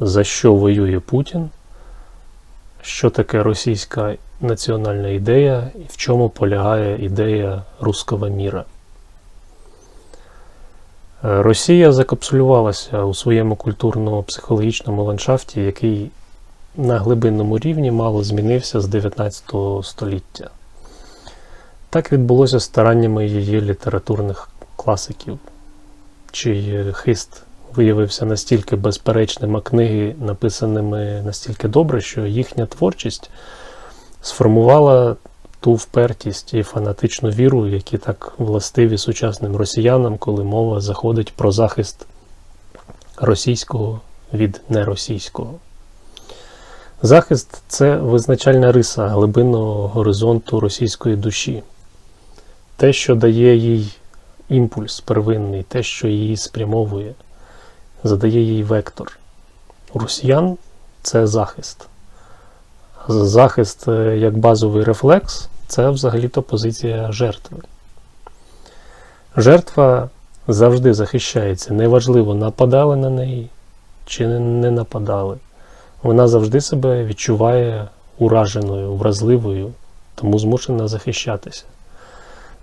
за що воює Путін, що таке російська національна ідея і в чому полягає ідея руського міра. Е, Росія закапсулювалася у своєму культурно-психологічному ландшафті, який на глибинному рівні мало змінився з 19 століття. Так відбулося стараннями її літературних класиків, чий хист виявився настільки безперечним, а книги написаними настільки добре, що їхня творчість сформувала ту впертість і фанатичну віру, які так властиві сучасним росіянам, коли мова заходить про захист російського від неросійського. Захист це визначальна риса глибинного горизонту російської душі, те, що дає їй імпульс первинний, те, що її спрямовує, задає їй вектор. У росіян це захист. Захист е, як базовий рефлекс це взагалі-то позиція жертви. Жертва завжди захищається. Неважливо, нападали на неї чи не нападали. Вона завжди себе відчуває ураженою, вразливою, тому змушена захищатися.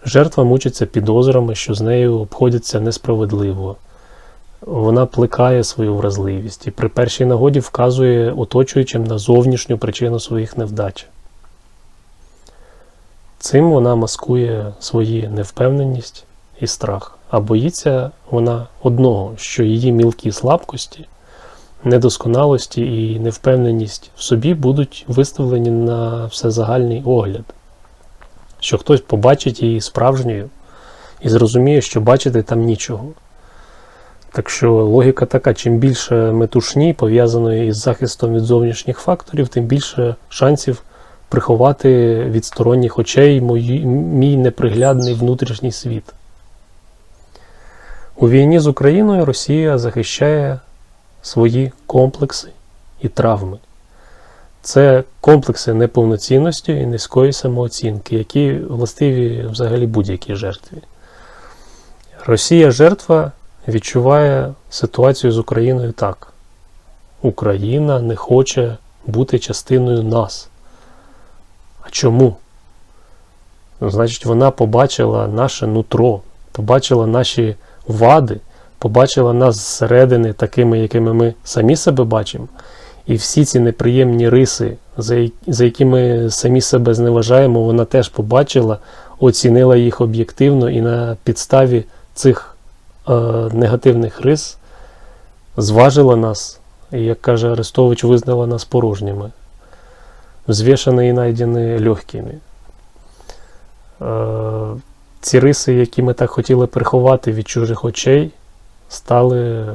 Жертва мучиться підозрами, що з нею обходяться несправедливо. Вона плекає свою вразливість і при першій нагоді вказує оточуючим на зовнішню причину своїх невдач. Цим вона маскує свої невпевненість і страх, а боїться вона одного, що її мілкі слабкості, недосконалості і невпевненість в собі будуть виставлені на всезагальний огляд, що хтось побачить її справжньою і зрозуміє, що бачити там нічого. Так що логіка така: чим більше метушні, пов'язаної із захистом від зовнішніх факторів, тим більше шансів приховати від сторонніх очей мої, мій неприглядний внутрішній світ. У війні з Україною Росія захищає свої комплекси і травми. Це комплекси неповноцінності і низької самооцінки, які властиві взагалі будь-якій жертві. Росія жертва відчуває ситуацію з Україною так. Україна не хоче бути частиною нас. А чому? Ну, Значить, вона побачила наше нутро, побачила наші вади, побачила нас зсередини такими, якими ми самі себе бачимо. І всі ці неприємні риси, за які ми самі себе зневажаємо, вона теж побачила, оцінила їх об'єктивно і на підставі цих е, негативних рис зважила нас, і, як каже Арестович, визнала нас порожніми, взвішані і найдені легкими. Е, ці риси, які ми так хотіли приховати від чужих очей, стали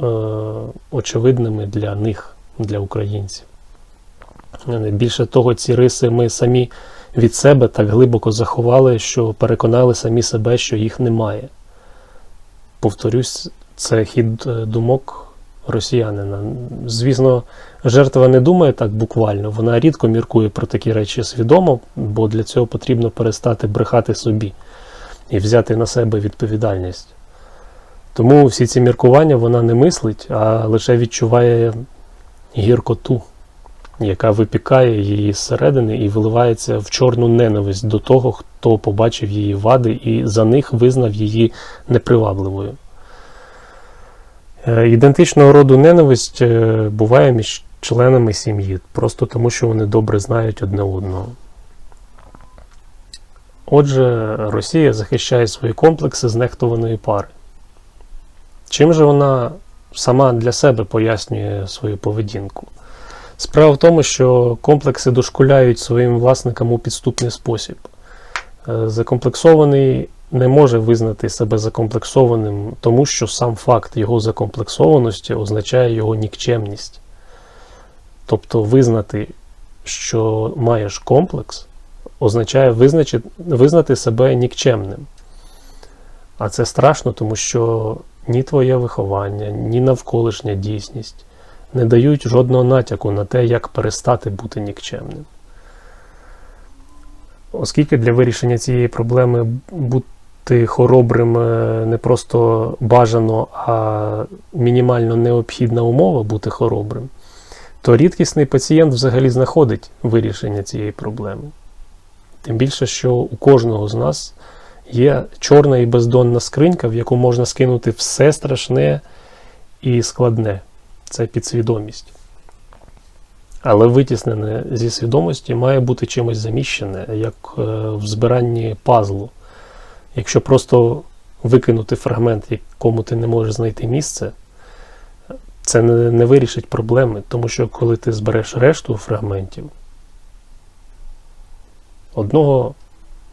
е, очевидними для них, для українців. Більше того, ці риси ми самі від себе так глибоко заховали, що переконали самі себе, що їх немає. Повторюсь, це хід е, думок росіянина. Звісно, жертва не думає так буквально, вона рідко міркує про такі речі свідомо, бо для цього потрібно перестати брехати собі і взяти на себе відповідальність. Тому всі ці міркування вона не мислить, а лише відчуває гіркоту, яка випікає її зсередини і виливається в чорну ненависть до того, хто побачив її вади і за них визнав її непривабливою. Е, ідентичного роду ненависть е, буває між членами сім'ї, просто тому, що вони добре знають одне одного. Отже, Росія захищає свої комплекси знехтованої пари. Чим же вона сама для себе пояснює свою поведінку? Справа в тому, що комплекси дошкуляють своїм власникам у підступний спосіб. Е, закомплексований не може визнати себе закомплексованим, тому що сам факт його закомплексованості означає його нікчемність. Тобто визнати, що маєш комплекс, означає визначити, визнати себе нікчемним. А це страшно, тому що ні твоє виховання, ні навколишня дійсність не дають жодного натяку на те, як перестати бути нікчемним. Оскільки для вирішення цієї проблеми бути хоробрим е, не просто бажано, а мінімально необхідна умова бути хоробрим, то рідкісний пацієнт взагалі знаходить вирішення цієї проблеми. Тим більше, що у кожного з нас є чорна і бездонна скринька, в яку можна скинути все страшне і складне. Це підсвідомість. Але витіснене зі свідомості має бути чимось заміщене, як е, в збиранні пазлу. Якщо просто викинути фрагмент, якому ти не можеш знайти місце, це не, не вирішить проблеми, тому що коли ти збереш решту фрагментів, одного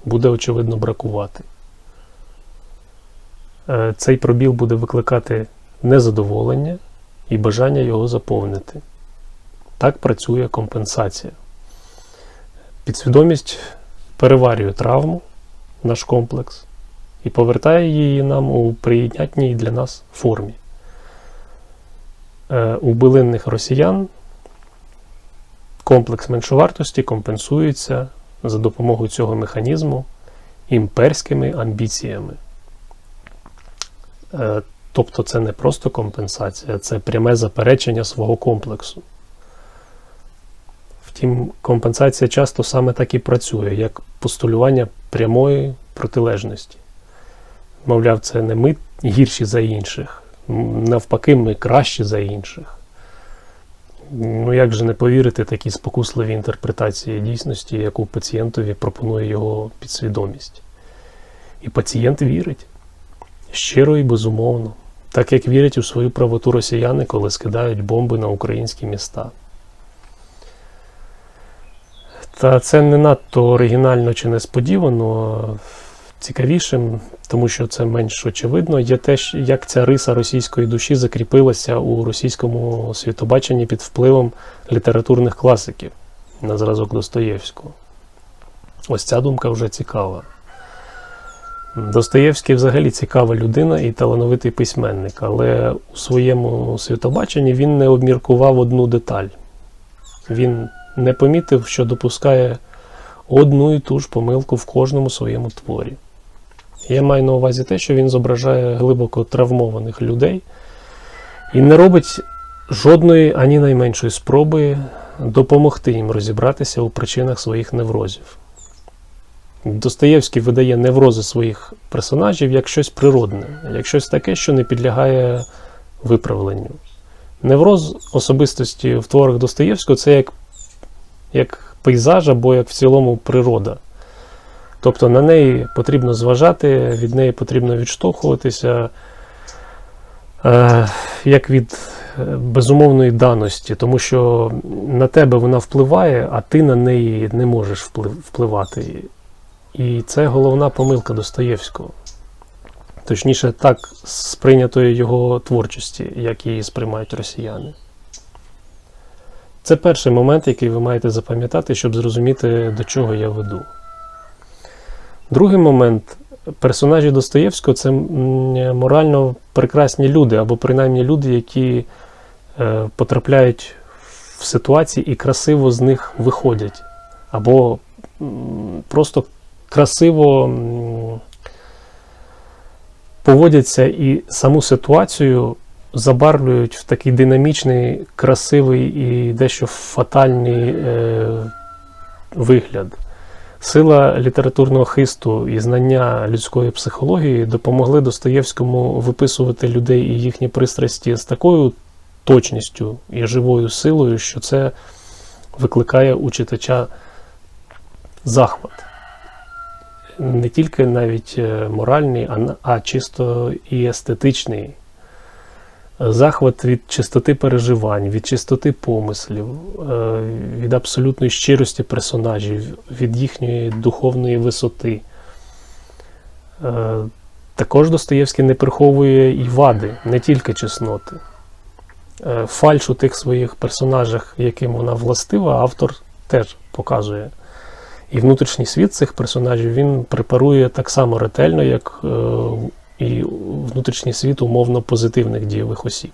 буде очевидно бракувати. Е, Цей пробіл буде викликати незадоволення і бажання його заповнити. Так працює компенсація. Підсвідомість переварює травму, наш комплекс, і повертає її нам у прийнятній для нас формі. Е, У билинних росіян комплекс меншовартості компенсується за допомогою цього механізму імперськими амбіціями. Тобто це не просто компенсація, це пряме заперечення свого комплексу. Втім, компенсація часто саме так і працює, як постулювання прямої протилежності. Мовляв, це не ми гірші за інших, навпаки, ми кращі за інших. Ну як же не повірити такій спокусливій інтерпретації дійсності, яку пацієнтові пропонує його підсвідомість? І пацієнт вірить щиро і безумовно, так як вірять у свою правоту росіяни, коли скидають бомби на українські міста. Та це не надто оригінально чи несподівано. Цікавішим, тому що це менш очевидно, є те, як ця риса російської душі закріпилася у російському світобаченні під впливом літературних класиків на зразок Достоєвського. Ось ця думка вже цікава. Достоєвський взагалі цікава людина і талановитий письменник, але у своєму світобаченні він не обміркував одну деталь. Він не помітив, що допускає одну і ту ж помилку в кожному своєму творі. Я маю на увазі те, що він зображає глибоко травмованих людей і не робить жодної ані найменшої спроби допомогти їм розібратися у причинах своїх неврозів. Достоєвський видає неврози своїх персонажів як щось природне, як щось таке, що не підлягає виправленню. Невроз особистості в творах Достоєвського це як, як пейзаж або як в цілому природа. Тобто на неї потрібно зважати, від неї потрібно відштовхуватися е, як від е, безумовної даності, тому що на тебе вона впливає, а ти на неї не можеш вплив- впливати. І це головна помилка Достоєвського. Точніше, так сприйнятої його творчості, як її сприймають росіяни. Це перший момент, який ви маєте запам'ятати, щоб зрозуміти, до чого я веду. Другий момент. Персонажі Достоєвського це морально прекрасні люди, або принаймні люди, які е, потрапляють в ситуації і красиво з них виходять. Або просто красиво поводяться і саму ситуацію забарвлюють в такий динамічний, красивий і дещо фатальний е, вигляд. Сила літературного хисту і знання людської психології допомогли Достоєвському виписувати людей і їхні пристрасті з такою точністю і живою силою, що це викликає у читача захват. Не тільки навіть е, моральний, а, чисто і естетичний. Захват від чистоти переживань, від чистоти помислів, е, від абсолютної щирості персонажів, від їхньої духовної висоти. Е, Також Достоєвський не приховує і вади, не тільки чесноти. Фальш у тих своїх персонажах, яким вона властива, автор теж показує. І внутрішній світ цих персонажів він препарує так само ретельно, як е, і внутрішній світ умовно позитивних дієвих осіб.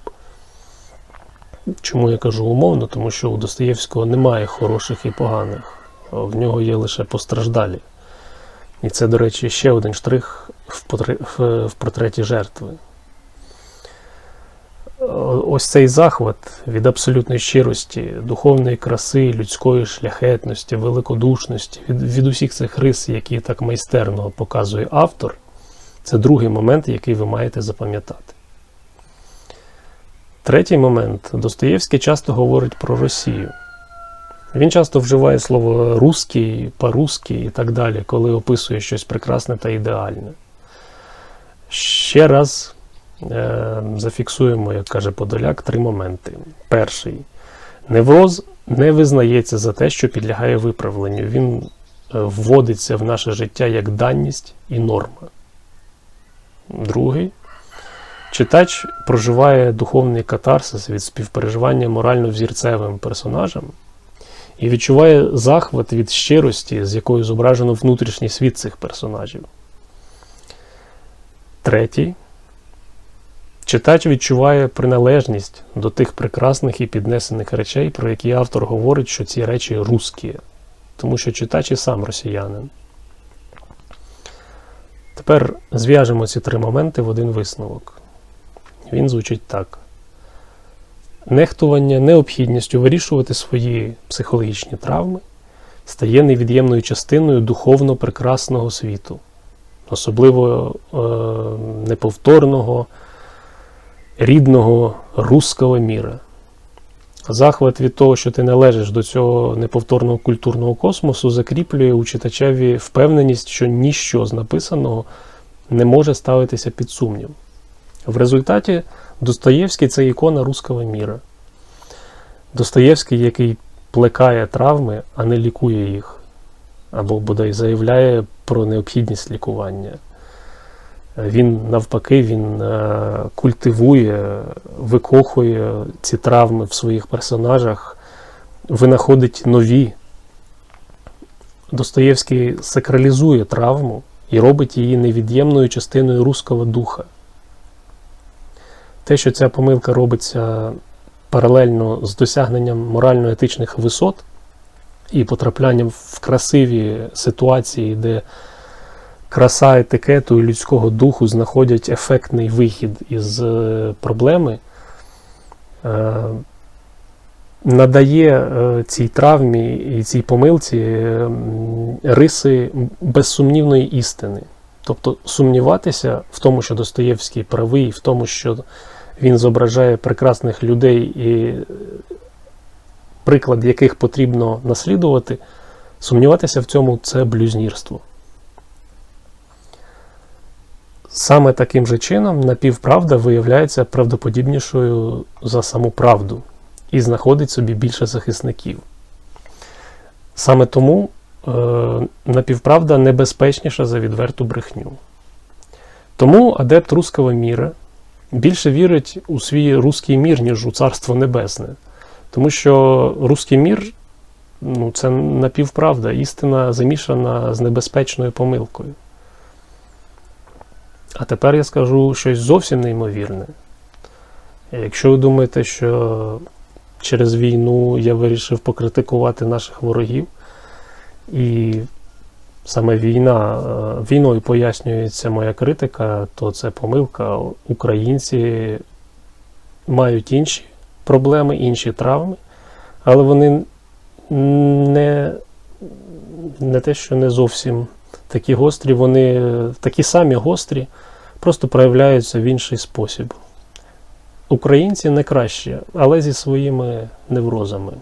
Чому я кажу умовно? Тому що у Достоєвського немає хороших і поганих, в нього є лише постраждалі. І це, до речі, ще один штрих в, портреті жертви. Ось цей захват від абсолютної щирості, духовної краси, людської шляхетності, великодушності, від, від усіх цих рис, які так майстерно показує автор, це другий момент, який ви маєте запам'ятати. Третій момент. Достоєвський часто говорить про Росію. Він часто вживає слово русський, по-русски і так далі, коли описує щось прекрасне та ідеальне. Ще раз зафіксуємо, як каже Подоляк, три моменти. Перший. Невроз не визнається за те, що підлягає виправленню. Він е, вводиться в наше життя як даність і норма. Другий. Читач проживає духовний катарсис від співпереживання морально-взірцевим персонажем і відчуває захват від щирості, з якою зображено внутрішній світ цих персонажів. Третій. Читач відчуває приналежність до тих прекрасних і піднесених речей, про які автор говорить, що ці речі русські, тому що читач і сам росіянин. Тепер зв'яжемо ці три моменти в один висновок. Він звучить так: нехтування необхідністю вирішувати свої психологічні травми стає невід'ємною частиною духовно прекрасного світу, особливо е, неповторного, рідного руського міра. Захват від того, що ти належиш до цього неповторного культурного космосу, закріплює у читачеві впевненість, що ніщо з написаного не може ставитися під сумнів. В результаті Достоєвський це ікона руського міра. Достоєвський, який плекає травми, а не лікує їх, або бодай заявляє про необхідність лікування. Він навпаки він е, культивує, викохує ці травми в своїх персонажах, винаходить нові. Достоєвський сакралізує травму і робить її невід'ємною частиною руського духа. Те, що ця помилка робиться паралельно з досягненням морально-етичних висот і потраплянням в красиві ситуації, де краса етикету і людського духу знаходять ефектний вихід із е, проблеми, е, надає е, цій травмі і цій помилці риси безсумнівної істини. Тобто сумніватися в тому, що Достоєвський правий, в тому, що він зображає прекрасних людей, і приклад яких потрібно наслідувати, сумніватися в цьому це блюзнірство. Саме таким же чином напівправда виявляється правдоподібнішою за саму правду і знаходить собі більше захисників. Саме тому е, напівправда небезпечніша за відверту брехню. Тому адепт руского міра більше вірить у свій руський мір, ніж у Царство Небесне. Тому що руський мір ну, це напівправда, істина замішана з небезпечною помилкою. А тепер я скажу щось зовсім неймовірне. Якщо ви думаєте, що через війну я вирішив покритикувати наших ворогів, і саме війна, е, війною пояснюється моя критика, то це помилка. Українці мають інші проблеми, інші травми, але вони не, не те, що не зовсім такі гострі, вони такі самі гострі, просто проявляються в інший спосіб. Українці не краще, але зі своїми неврозами.